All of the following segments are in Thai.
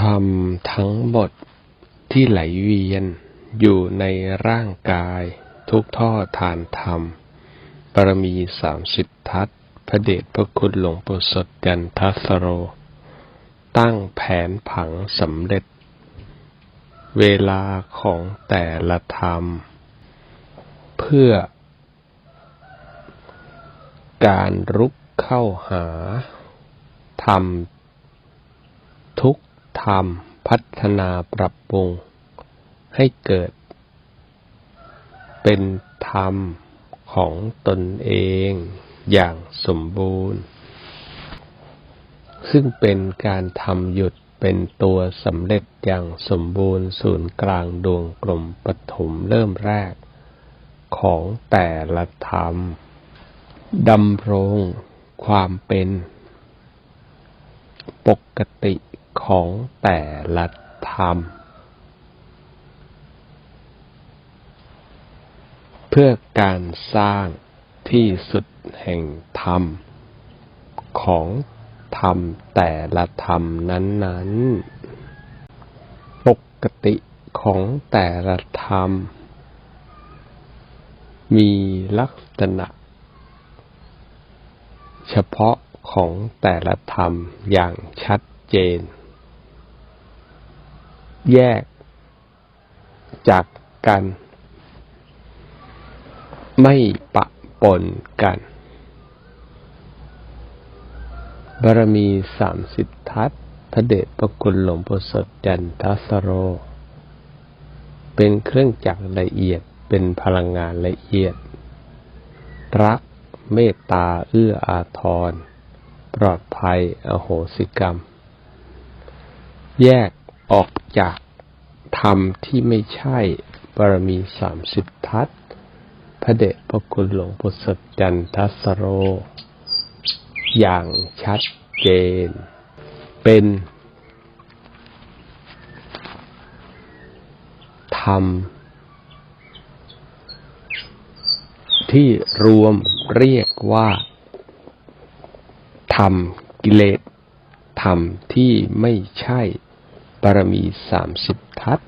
ธรรมทั้งหมดที่ไหลเวียนอยู่ในร่างกายทุกท่อทานธรรมบารมีสามสิบทัศพระเดชพระคุณหลวงปู่สดยันทัสโร ตั้งแผนผังสำเร็จ เวลาของแต่ละธรรม เพื่อ การรุกเข้าหาธรรมทุก ธรรมพัฒนาปรับปรุง ให้เกิด เป็นธรรมของตนเองอย่างสมบูรณ์ ซึ่งเป็นการทำหยุดเป็นตัวสำเร็จอย่างสมบูรณ์ศูนย์กลางดวงกลมปฐมเริ่มแรก ของแต่ละธรรมดำรงความเป็น ปกติ ของแต่ละธรรม เพื่อการสร้างที่สุดแห่งธรรม ของธรรมแต่ละธรรมนั้นๆ ปกติของแต่ละธรรม มีลักษณะ เฉพาะของแต่ละธรรมอย่างชัดเจน แยกจากกัน ไม่ปะปนกัน บารมีสามสิบทัศพระเดชพระคุณหลวงปู่สดจันทสโร เป็นเครื่องจักรละเอียดเป็นพลังงานละเอียด รักเมตตาเอื้ออาทร ปลอดภัยอโหสิกรรม แยก ออกจากธรรมที่ไม่ใช่บารมีสามสิบทัศพระเดชพระคุณหลวงปู่สดจันทัสโร อย่างชัดเจน เป็นธรรมที่รวมเรียกว่าธรรมกิเลสธรรมที่ไม่ใช่ บารมีสามสิบทัศ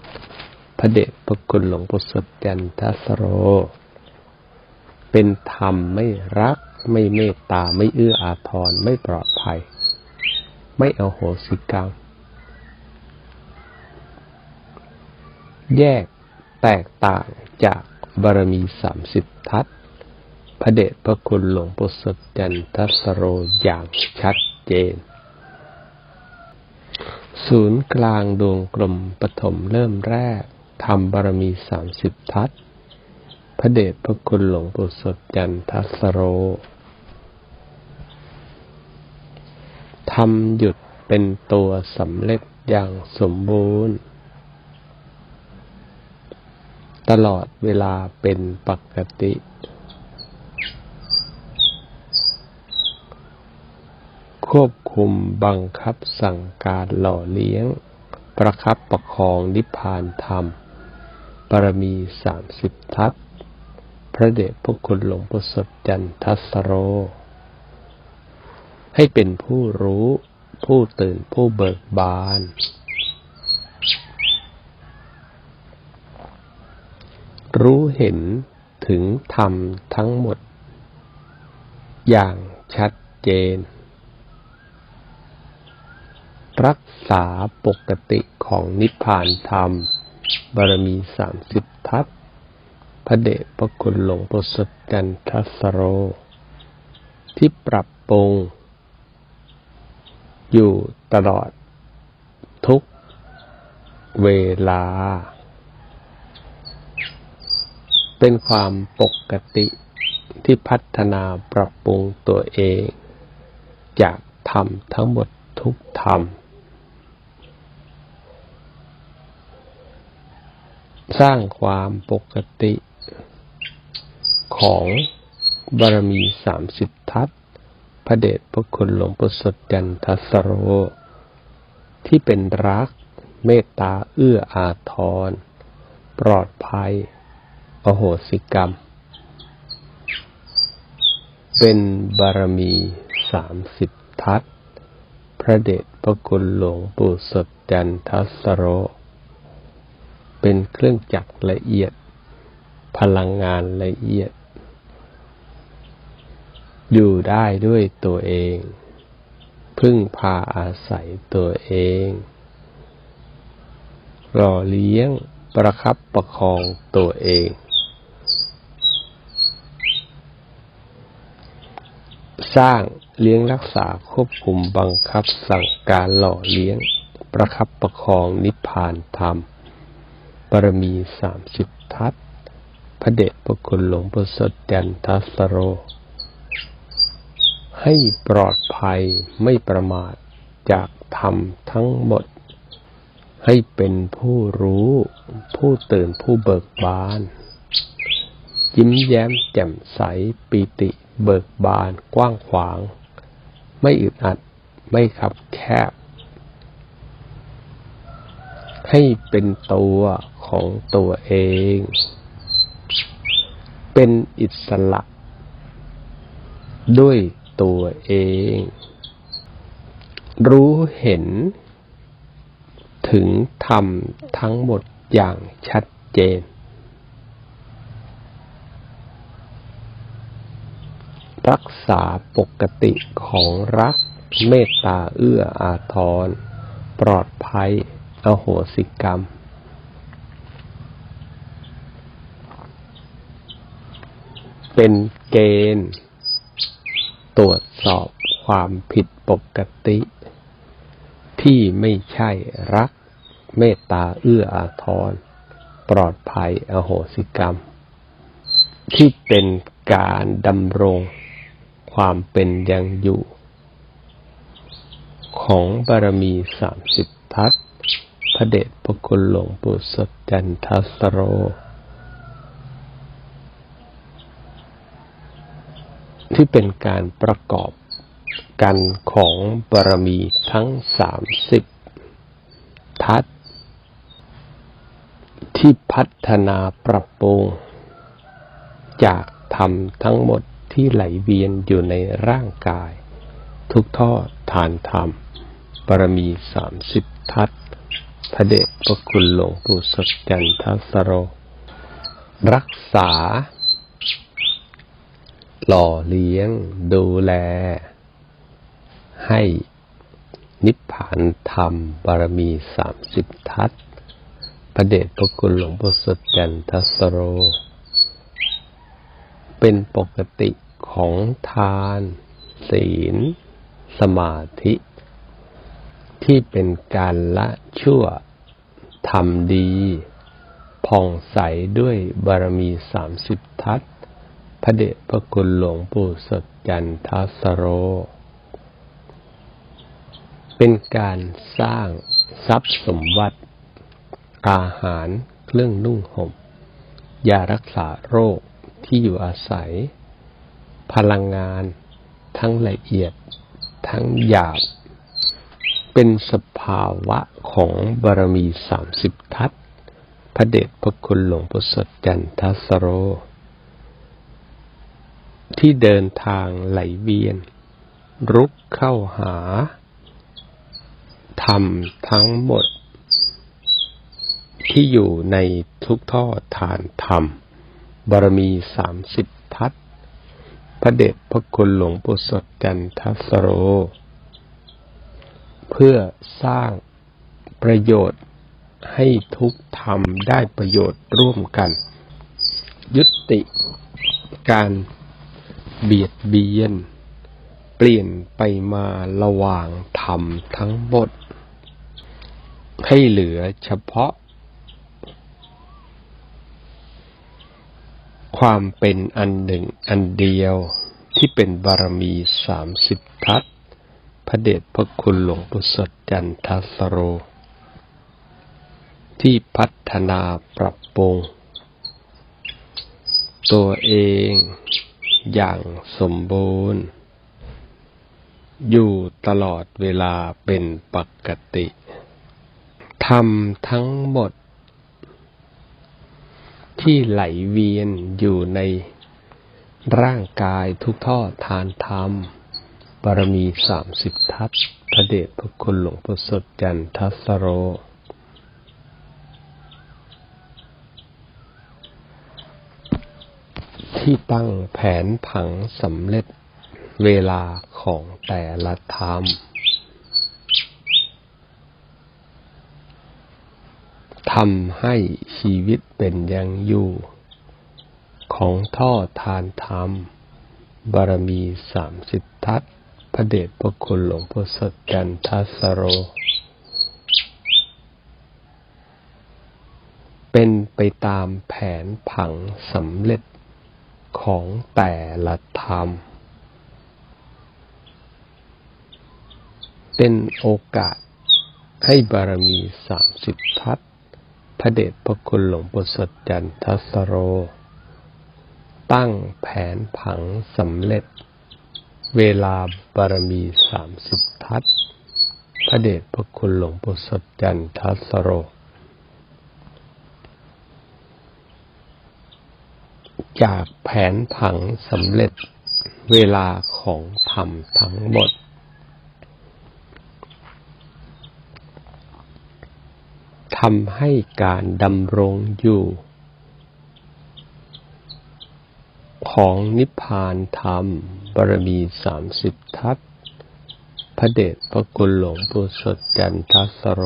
พระเดชพระคุณหลวงปู่สดจันทสโร เป็นธรรมไม่รัก ไม่เมตตาไม่เอื้ออาทรไม่ปลอดภัย ไม่เอาโหสิกรรม แยกแตกต่างจากบารมีสามสิบทัศพระเดชพระคุณหลวงปู่สดจันทสโรอย่างชัดเจน ศูนย์กลางดวงกลมปฐมเริ่มแรกทำบารมีสามสิบทัศพระเดชพระคุณหลวงปู่สดจันทัสโรทำหยุดเป็นตัวสำเร็จอย่างสมบูรณ์ ตลอดเวลาเป็นปกติ ควบคุมบังคับสั่งการหล่อเลี้ยง ประคับประคองนิพพานธรรมบารมีสามสิบทัศพระเดชพระคุณหลวงปู่สดจันทัสโร ให้เป็นผู้รู้ ผู้ตื่นผู้เบิกบาน รู้เห็นถึงธรรมทั้งหมด อย่างชัดเจน รักษาปกติของนิพพานธรรม บารมีสามสิบทัศพระเดชพระคุณหลวงปู่สดจันทัสโร ที่ปรับปรุง อยู่ตลอดทุกเวลา เป็นความปกติที่พัฒนาปรับปรุงตัวเอง จากธรรมทั้งหมดทุกธรรม สร้างความปกติของบารมีสามสิบทัศพระเดชพระคุณหลวงปู่สดจันทสโร ที่เป็นรักเมตตาเอื้ออาทร ปลอดภัย อโหสิกรรม เป็นบารมีสามสิบทัศพระเดชพระคุณหลวงปู่สดจันทัสโร เป็นเครื่องจักรละเอียด พลังงานละเอียด อยู่ได้ด้วยตัวเอง พึ่งพาอาศัยตัวเองหล่อเลี้ยงประคับประคองตัวเอง สร้างเลี้ยงรักษาควบคุมบังคับสั่งการหล่อเลี้ยง ประคับประคองนิพพานธรรม บารมีสามสิบทัศพระเดชพระคุณหลวงพ่อสดจันทัสโร ให้ปลอดภัยไม่ประมาทจากธรรมทั้งหมด ให้เป็นผู้รู้ ผู้ตื่นผู้เบิกบาน ยิ้มแย้มแจ่มใสปีติเบิกบานกว้างขวาง ไม่อึดอัดไม่ขับแคบ ให้เป็นตัว ของตัวเอง เป็นอิสระ ด้วยตัวเอง รู้เห็น ถึงธรรมทั้งหมดอย่างชัดเจน รักษาปกติของรักเมตตาเอื้ออาทร ปลอดภัย อโหสิกรรม เป็นเกณฑ์ ตรวจสอบความผิดปกติ ที่ไม่ใช่รัก เมตตาเอื้ออาทร ปลอดภัยอโหสิกรรม ที่เป็นการดำรงความเป็นยังอยู่ ของบารมีสามสิบทัศพระเดชพระคุณหลวงปู่สดจันทสโร ที่เป็นการประกอบกันของบารมีทั้งสามสิบทัศที่พัฒนาปรับปรุง จากธรรมทั้งหมดที่ไหลเวียนอยู่ในร่างกาย ทุกท่อฐานธรรมบารมีสามสิบทัศพระเดชพระคุณหลวงปู่สดจันทสโร รักษา หล่อเลี้ยง ดูแล ให้นิพพานธรรมบารมีสามสิบทัศพระเดชพระคุณหลวงปู่สดจันทสโร เป็นปกติของทาน ศีล สมาธิ ที่เป็นการละชั่วทำดี ผ่องใสด้วยบารมีสามสิบทัศ พระเดชพระคุณหลวงปู่สดจันทัสโร เป็นการสร้างทรัพย์สมบัติ อาหารเครื่องนุ่งห่มยารักษาโรคที่อยู่อาศัย พลังงานทั้งละเอียดทั้งหยาบ เป็นสภาวะของบารมีสามสิบทัศพระเดชพระคุณหลวงพ่สดจันทสโร ที่เดินทางไหลเวียน รุกเข้าหาธรรมทั้งหมด ที่อยู่ในทุกท่อฐานธรรม บารมีสามสิบทัศพระเดชพระคุณหลวงปู่สดจันทสโร เพื่อสร้างประโยชน์ให้ทุกธรรมได้ประโยชน์ร่วมกัน ยุติการ เบียดเบียน เปลี่ยนไปมาระหว่างธรรมทั้งหมด ให้เหลือเฉพาะ ความเป็นอันหนึ่งอันเดียวที่เป็นบารมีสามสิบทัศพระเดชพระคุณหลวงปู่สดจันทสโร ที่พัฒนาปรับปรุงตัวเอง อย่างสมบูรณ์ อยู่ตลอดเวลาเป็นปกติทำทั้งหมด ที่ไหลเวียนอยู่ในร่างกายทุกท่อทานธรรมบารมีสามสิบทัศพระเดชพระคุณหลวงพ่อสดจันทสโร ที่ตั้งแผนผังสำเร็จเวลาของแต่ละธรรมทำให้ชีวิตเป็นยังอยู่ ของท่อทานธรรม บารมีสามสิบทัศพระเดชพระคุณหลวงพ่อสดจันทัสโร เป็นไปตามแผนผังสำเร็จ ของแต่ละธรรม เป็นโอกาสให้บารมีสามสิบทัศพระเดชพระคุณหลวงปู่สดจันทัสโร ตั้งแผนผังสำเร็จ เวลาบารมีสามสิบทัศพระเดชพระคุณหลวงปู่สดจันทัสโร จากแผนผังสำเร็จเวลาของธรรมทั้งหมด ทำให้การดำรงอยู่ ของนิพพานธรรมบารมีสามสิบทัศพระเดชพระคุณหลวงปู่สดจันทสโร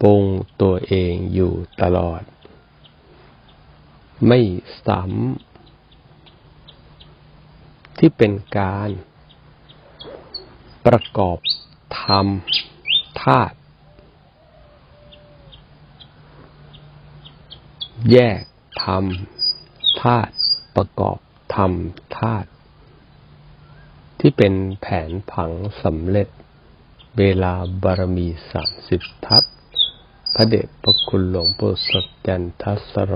ปรุงตัวเองอยู่ตลอด ไม่ซ้ำที่เป็นการประกอบธรรมธาตุแยกธรรมธาตุประกอบธรรมธาตุที่เป็นแผนผังสำเร็จ เวลาบารมีสามสิบทัศ พระเดชพระคุณหลวงปู่สดจันทัสโร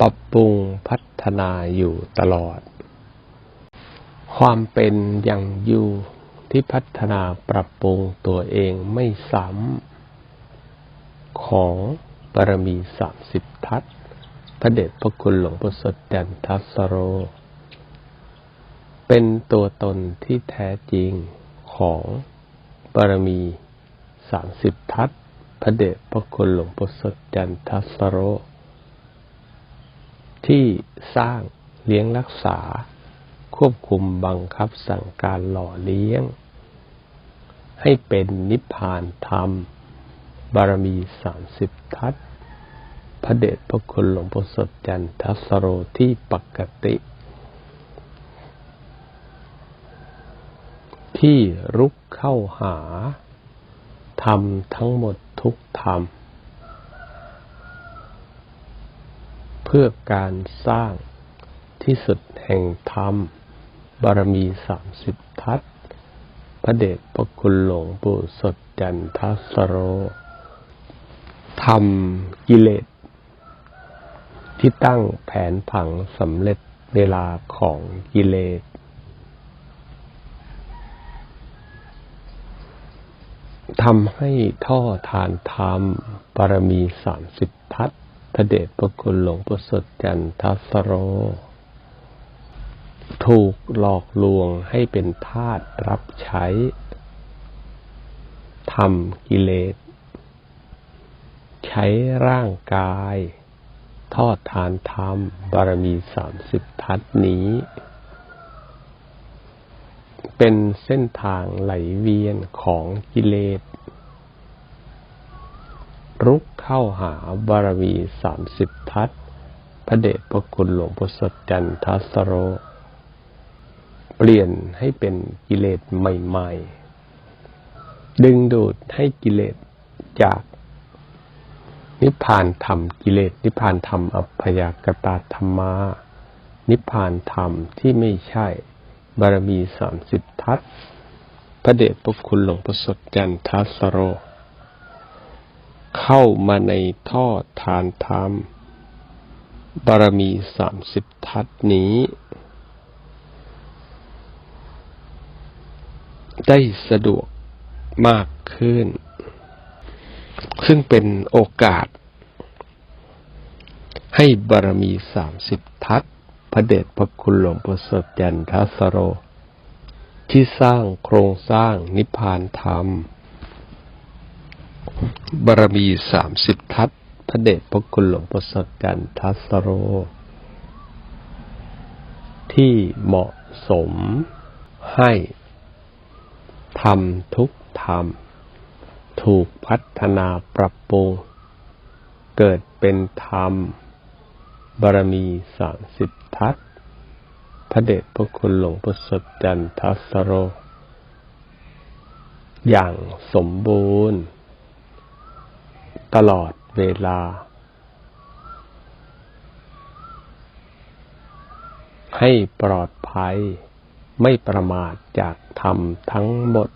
ปรับปรุงพัฒนาอยู่ตลอด ความเป็นอย่างอยู่ที่พัฒนาปรับปรุงตัวเองไม่ซ้ำของบารมีสามสิบทัศพระเดชพระคุณหลวงพ่สดจันทัสโร เป็นตัวตนที่แท้จริงของบารมีสามสิบทัศพระเดชพระคุณหลวงพ่อสดจันทัสโร ที่สร้างเลี้ยงรักษา ควบคุมบังคับสั่งการหล่อเลี้ยง ให้เป็นนิพพานธรรม บารมีสามสิบทัศพระเดชพระคุณหลวงพ่อสดจันทัสโรที่ปกติ ที่รุกเข้าหาธรรมทั้งหมดทุกธรรม เพื่อการสร้างที่สุดแห่งธรรม บารมีสามสิบทัศพระเดชพระคุณหลวงปู่สดจันทัสโรทำกิเลส ที่ตั้งแผนผังสำเร็จเวลาของกิเลส ทำให้ท่อทานธรรมบารมีสามสิบทัศพระเดชพระคุณหลวงปู่สดจันทัสโร ถูกหลอกลวงให้เป็นทาสรับใช้ทำกิเลส ใช้ร่างกาย ทอดทานธรรมบารมีสามสิบทัศนี้ เป็นเส้นทางไหลเวียนของกิเลสรุกเข้าหาบารมีสามสิบทัศพระเดชพระคุณหลวงพ่อสดจันทัสโร เปลี่ยนให้เป็นกิเลสใหม่ๆ ดึงดูดให้กิเลสจากนิพพานธรรมกิเลส นิพพานธรรมอัพยากตาธรรมา นิพพานธรรมที่ไม่ใช่ บารมีสามสิบทัศพระเดชพระคุณหลวงพ่อสดจันทัสโร เข้ามาในท่อทานธรรม บารมีสามสิบทัศนี้ ได้สะดวกมากขึ้น ซึ่งเป็นโอกาส ให้บารมีสามสิบทัศ พระเดชพระคุณหลวงปู่สดจันทสโร ที่สร้างโครงสร้างนิพพานธรรม บารมีสามสิบทัศพระเดชพระคุณหลวงปู่สดจันทสโร ที่เหมาะสมให้ทำทุกธรรม ถูกพัฒนาปรับปรุง เกิดเป็นธรรม บารมีสามสิบทัศพระเดชพระคุณหลวงปู่สดจันทัสโร อย่างสมบูรณ์ ตลอดเวลา ให้ปลอดภัยไม่ประมาทจากธรรมทั้งหมด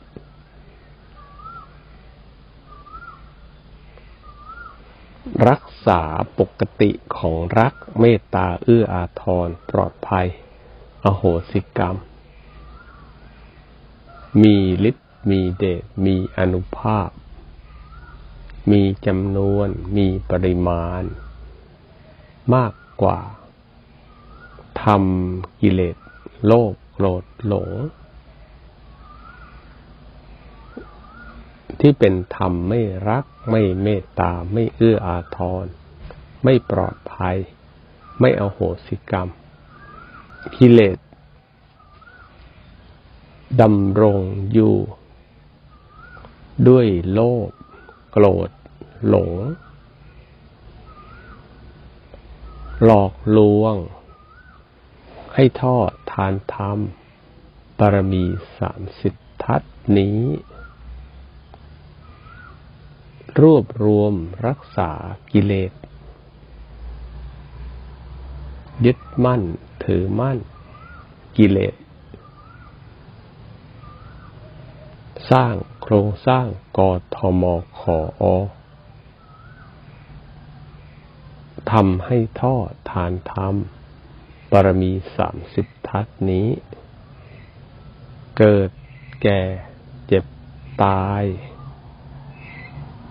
รักษาปกติของรักเมตตาเอื้ออาทรปลอดภัย อโหสิกรรม มีฤทธิ์มีเดชมีอนุภาพ มีจำนวนมีปริมาณ มากกว่าทำกิเลสโลภโกรธหลง ที่เป็นธรรมไม่รัก ไม่เมตตา ไม่เอื้ออาทร ไม่ปลอดภัย ไม่เอาโหสิกรรม กิเลสดำรงอยู่ ด้วยโลภโกรธ หลง หลอกลวง ให้ทอดทานธรรมบารมีสามสิททัศนี้ รวบรวมรักษากิเลส ยึดมั่น ถือมั่น กิเลส สร้างโครงสร้างกทมขออทำให้ท่อทานธรรมบารมีสามสิบทัศนี้ เกิดแก่เจ็บตาย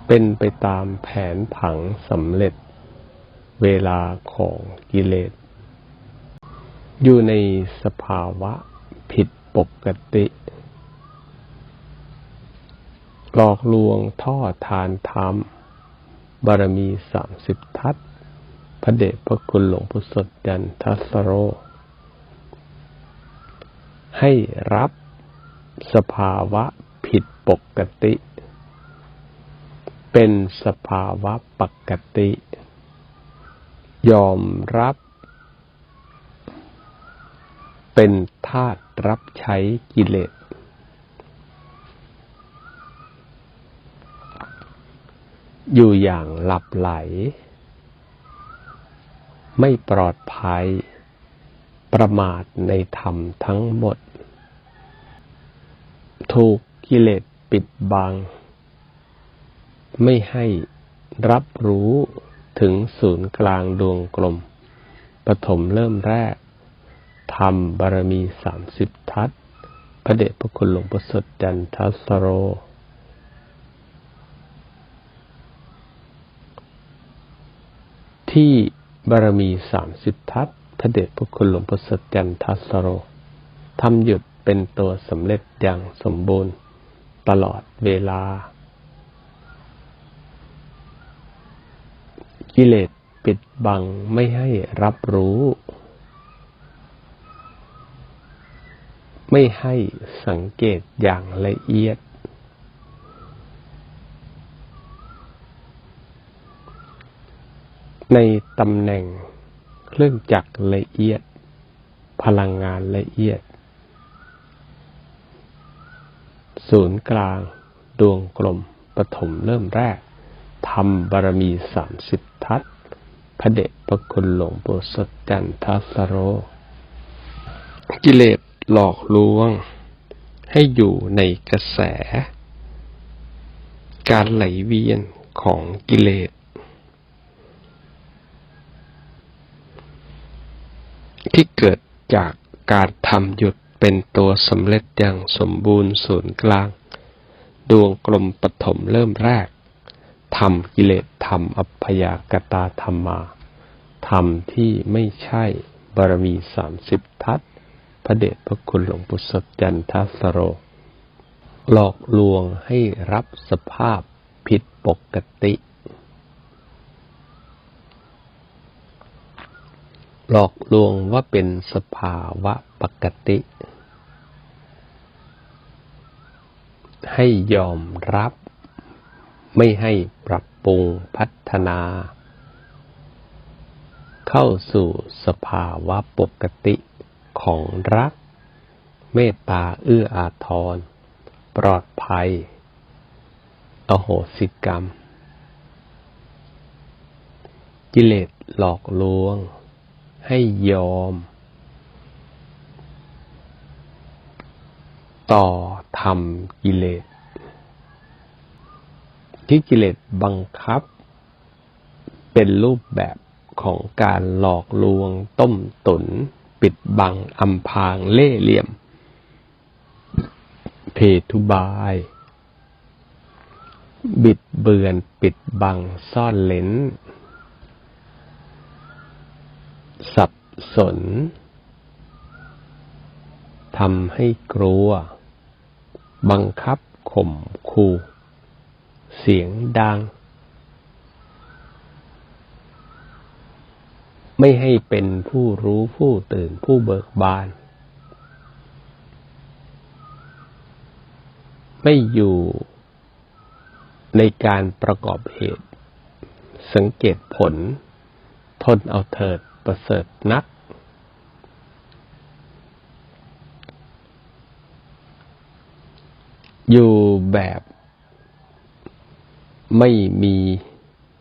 เป็นไปตามแผนผังสำเร็จ เวลาของกิเลส อยู่ในสภาวะผิดปกติ หลอกลวงท่อทานธรรม บารมีสามสิบทัศพระเดชพระคุณหลวงพุทธสดจันทัสโร ให้รับสภาวะผิดปกติ เป็นสภาวะปกติ ยอมรับ เป็นธาตุรับใช้กิเลส อยู่อย่างหลับไหล ไม่ปลอดภัย ประมาทในธรรมทั้งหมด ถูกกิเลสปิดบัง ไม่ให้รับรู้ถึงศูนย์กลางดวงกลม ปฐมเริ่มแรกทำบารมีสามสิบทัศพระเดชพระคุณหลวงประสดจันทัสโร ที่บารมีสามสิบทัศพระเดชพระคุณหลวงพ่อสดจันทัสโรทำหยุดเป็นตัวสำเร็จอย่างสมบูรณ์ตลอดเวลา กิเลสปิดบังไม่ให้รับรู้ ไม่ให้สังเกตอย่างละเอียด ในตำแหน่งเครื่องจักรละเอียด พลังงานละเอียด ศูนย์กลางดวงกลมปฐมเริ่มแรก ทำบารมีสามสิบทัศพระเดชพระคุณหลวงปู่สดจันทัสโร กิเลสหลอกลวง ให้อยู่ในกระแส การไหลเวียนของกิเลสที่เกิดจากการทำหยุดเป็นตัวสำเร็จอย่างสมบูรณ์ศูนย์กลาง ดวงกลมปฐมเริ่มแรก ธรรมกิเลสธรรมอัพยากตาธรรมา ธรรมที่ไม่ใช่บารมีสามสิบทัศพระเดชพระคุณหลวงปู่สดจันทสโร หลอกลวงให้รับสภาพผิดปกติ หลอกลวงว่าเป็นสภาวะปกติ ให้ยอมรับ ไม่ให้ปรับปรุงพัฒนา เข้าสู่สภาวะปกติของรัก เมตตาเอื้ออาทร ปลอดภัย อโหสิกรรม กิเลสหลอกลวง ให้ยอม ต่อทำกิเลส ที่กิเลสบังคับ เป็นรูปแบบของการหลอกลวง ต้มตุน ปิดบังอำพางเล่เหลี่ยม เพทุบาย บิดเบือนปิดบังซ่อนเลนสับสนทำให้กลัว บังคับข่มขู่ เสียงดัง ไม่ให้เป็นผู้รู้ผู้ตื่นผู้เบิกบาน ไม่อยู่ในการประกอบเหตุ สังเกตผล ทนเอาเถิดประเสริฐนัก อยู่แบบ ไม่มี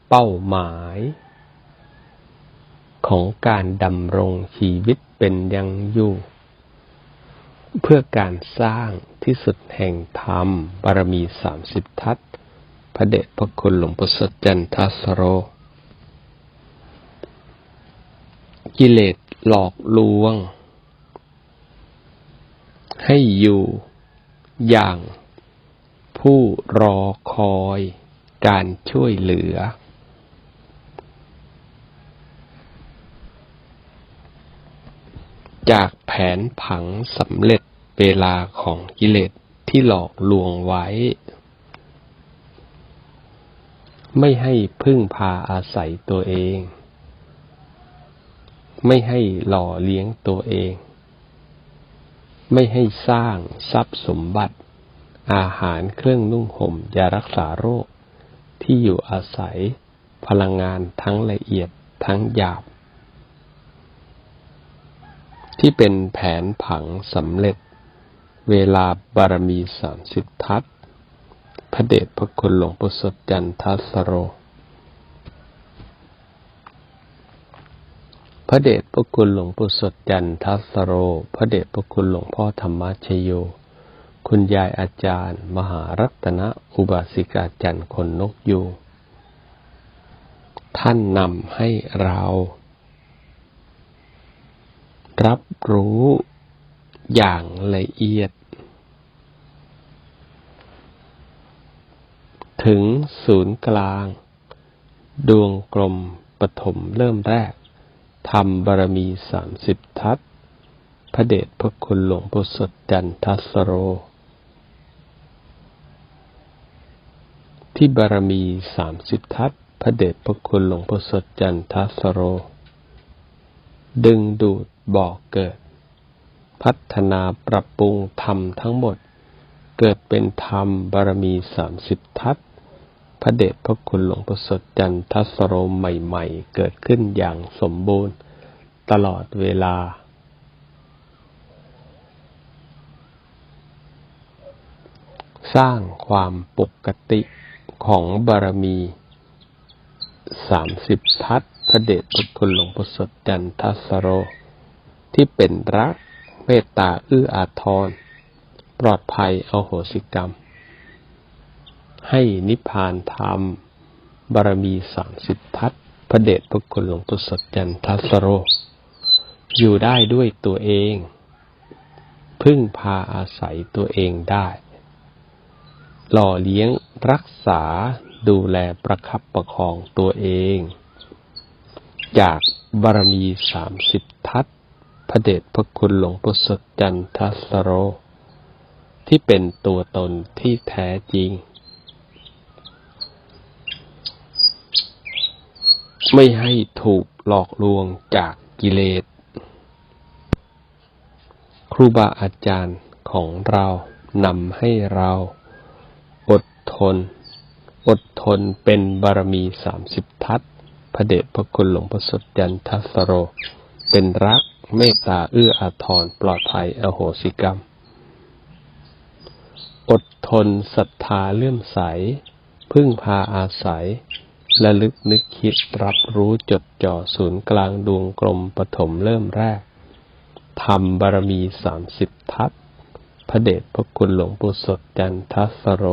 เป้าหมาย ของการดำรงชีวิตเป็นยังอยู่ เพื่อการสร้างที่สุดแห่งธรรมบารมีสามสิบทัศพระเดชพระคุณหลวงปู่สดจันทสโร กิเลสหลอกลวง ให้อยู่อย่างผู้รอคอย การช่วยเหลือ จากแผนผังสำเร็จเวลาของกิเลสที่หลอกลวงไว้ ไม่ให้พึ่งพาอาศัยตัวเอง ไม่ให้หล่อเลี้ยงตัวเอง ไม่ให้สร้างทรัพย์สมบัติอาหารเครื่องนุ่งห่มยารักษาโรค ที่อยู่อาศัย พลังงานทั้งละเอียดทั้งหยาบ ที่เป็นแผนผังสำเร็จ เวลาบารมีสามสิบทัศพระเดชพระคุณหลวงปู่สดจันทัสโร พระเดชพระคุณหลวงปู่สดจันทัสโร พระเดชพระคุณหลวงพ่อธรรมชโย คุณยายอาจารย์ มหารัตนอุบาสิกาจันทร์คนนกยูงท่านนำให้เรา รับรู้อย่างละเอียด ถึงศูนย์กลาง ดวงกลมปฐมเริ่มแรกทำบารมีสามสิบทัศพระเดชพระคุณหลวงปู่สดจันทสโร ที่บารมีสามสิบทัศพระเดชพระคุณหลวงปู่สดจันทสโร ดึงดูดบอกเกิด พัฒนาปรับปรุงธรรมทั้งหมด เกิดเป็นธรรมบารมีสามสิบทัศพระเดชพระคุณหลวงปู่สดจันทสโรใหม่ๆ เกิดขึ้นอย่างสมบูรณ์ ตลอดเวลาสร้างความปกติ ของบารมีสามสิบทัศพระเดชพระคุณหลวงปู่สดจันทสโร ที่เป็นรักเมตตาเอื้ออาทร ปลอดภัยเอาโหสิกรรม ให้นิพพานธรรม บารมีสามสิบทัศพระเดชพระคุณหลวงปู่สดจันทสโร อยู่ได้ด้วยตัวเอง พึ่งพาอาศัยตัวเองได้ หล่อเลี้ยงรักษาดูแลประคับประคองตัวเอง จากบารมีสามสิบทัศพระเดชพระคุณหลวงปู่สดจันทสโร ที่เป็นตัวตนที่แท้จริง ไม่ให้ถูกหลอกลวงจากกิเลส ครูบาอาจารย์ของเรานำให้เรา ทน อดทนเป็นบารมีสามสิบทัศพระเดชพระคุณหลวงพ่อสดยันทัสโร เป็นรักเมตตาเอื้ออาทรปลอดภัยอโหสิกรรม อดทนศรัทธาเลื่อมใส พึ่งพาอาศัยและลึกนึกคิดรับรู้จดจ่อศูนย์กลางดวงกลมปฐมเริ่มแรกทำบารมีสามสิบทัศพระเดชพระคุณหลวงปู่สดจันทสโร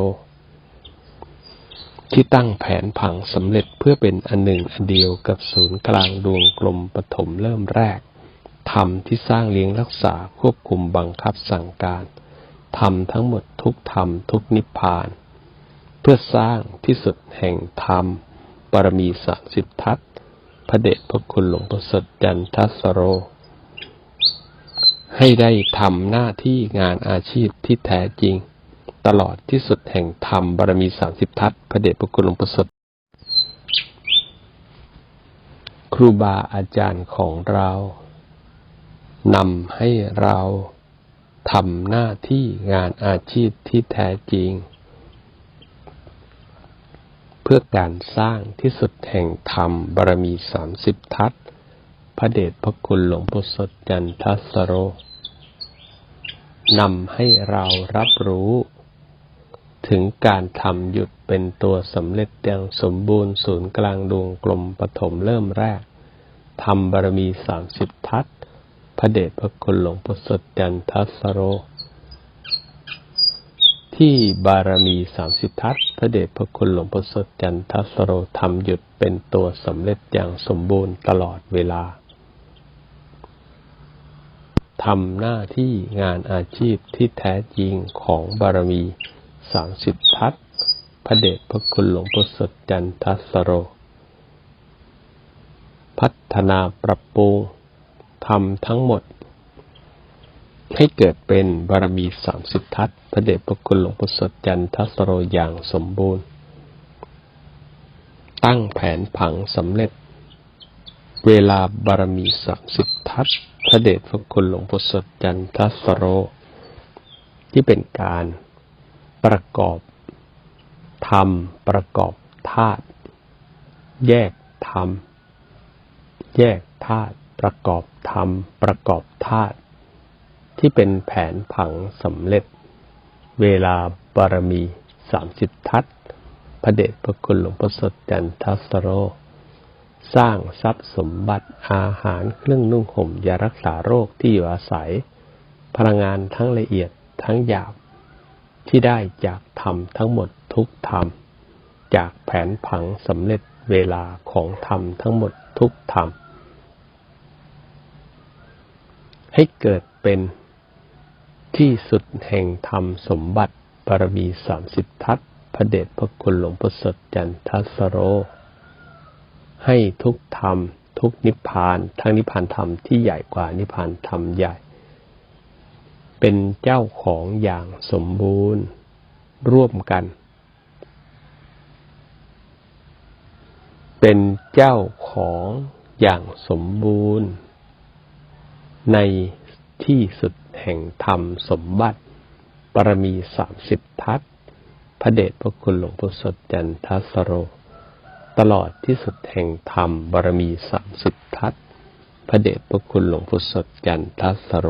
ที่ตั้งแผนผังสำเร็จเพื่อเป็นอันหนึ่งอันเดียวกับศูนย์กลางดวงกลมปฐมเริ่มแรกธรรมที่สร้างเลี้ยงรักษาควบคุมบังคับสั่งการทำทั้งหมดทุกธรรมทุกนิพพาน เพื่อสร้างที่สุดแห่งธรรมบารมีสามสิบทัศพระเดชพระคุณหลวงพ่อสดจันทัสโร ให้ได้ทำหน้าที่งานอาชีพที่แท้จริง ตลอดที่สุดแห่งธรรมบารมีสามสิบทัศพระเดชพระคุณหลวงพ่สดครูบาอาจารย์ของเรานำให้เราทำหน้าที่งานอาชีพที่แท้จริง เพื่อการสร้างที่สุดแห่งธรรมบารมีสามสิบทัศพระเดชพระคุณหลวงพ่สดจันทสโรนำให้เรารับรู้ ถึงการทำหยุดเป็นตัวสำเร็จอย่างสมบูรณ์ศูนย์กลางดวงกลมปฐมเริ่มแรกทำบารมีสามสิบทัศพระเดชพระคุณหลวงพ่อสดจันทัสโร ที่บารมีสามสิบทัศพระเดชพระคุณหลวงพ่อสดจันทัสโรทำหยุดเป็นตัวสำเร็จอย่างสมบูรณ์ตลอดเวลาทำหน้าที่งานอาชีพที่แท้จริงของบารมี สามสิบทัศพระเดชพระคุณหลวงพ่อสดจันทสโร พัฒนาปรับปรุงทำทั้งหมด ให้เกิดเป็นบารมีสามสิบทัศพระเดชพระคุณหลวงพ่อสดจันทสโรอย่างสมบูรณ์ ตั้งแผนผังสำเร็จ เวลาบารมีสามสิบทัศพระเดชพระคุณหลวงพ่อสดจันทสโรที่เป็นการ ประกอบธรรมประกอบธาตุแยกธรรมแยกธาตุประกอบธรรมประกอบธาตุที่เป็นแผนผังสำเร็จ เวลาบารมีสามสิบทัศพระเดชพระคุณหลวงพ่อสดจันทัสโร สร้างทรัพย์สมบัติอาหารเครื่องนุ่งห่มยารักษาโรคที่อยู่อาศัย พลังงานทั้งละเอียดทั้งหยาบ ที่ได้จากธรรมทั้งหมดทุกธรรม จากแผนผังสำเร็จเวลาของธรรมทั้งหมดทุกธรรม ให้เกิดเป็นที่สุดแห่งธรรมสมบัติบารมีสามสิบทัศพระเดชพระคุณหลวงพ่อสดจันทสโร ให้ทุกธรรม ทุกนิพพาน ทั้งนิพพานธรรมที่ใหญ่กว่านิพพานธรรมใหญ่ เป็นเจ้าของอย่างสมบูรณ์ ร่วมกัน เป็นเจ้าของอย่างสมบูรณ์ ในที่สุดแห่งธรรมสมบัติปรมีสามสิบทัศพระเดชพระคุณหลวงพ่อสดจันทสโร ตลอดที่สุดแห่งธรรมบารมีสามสิบทัศพระเดชพระคุณหลวงพ่อสดจันทสโร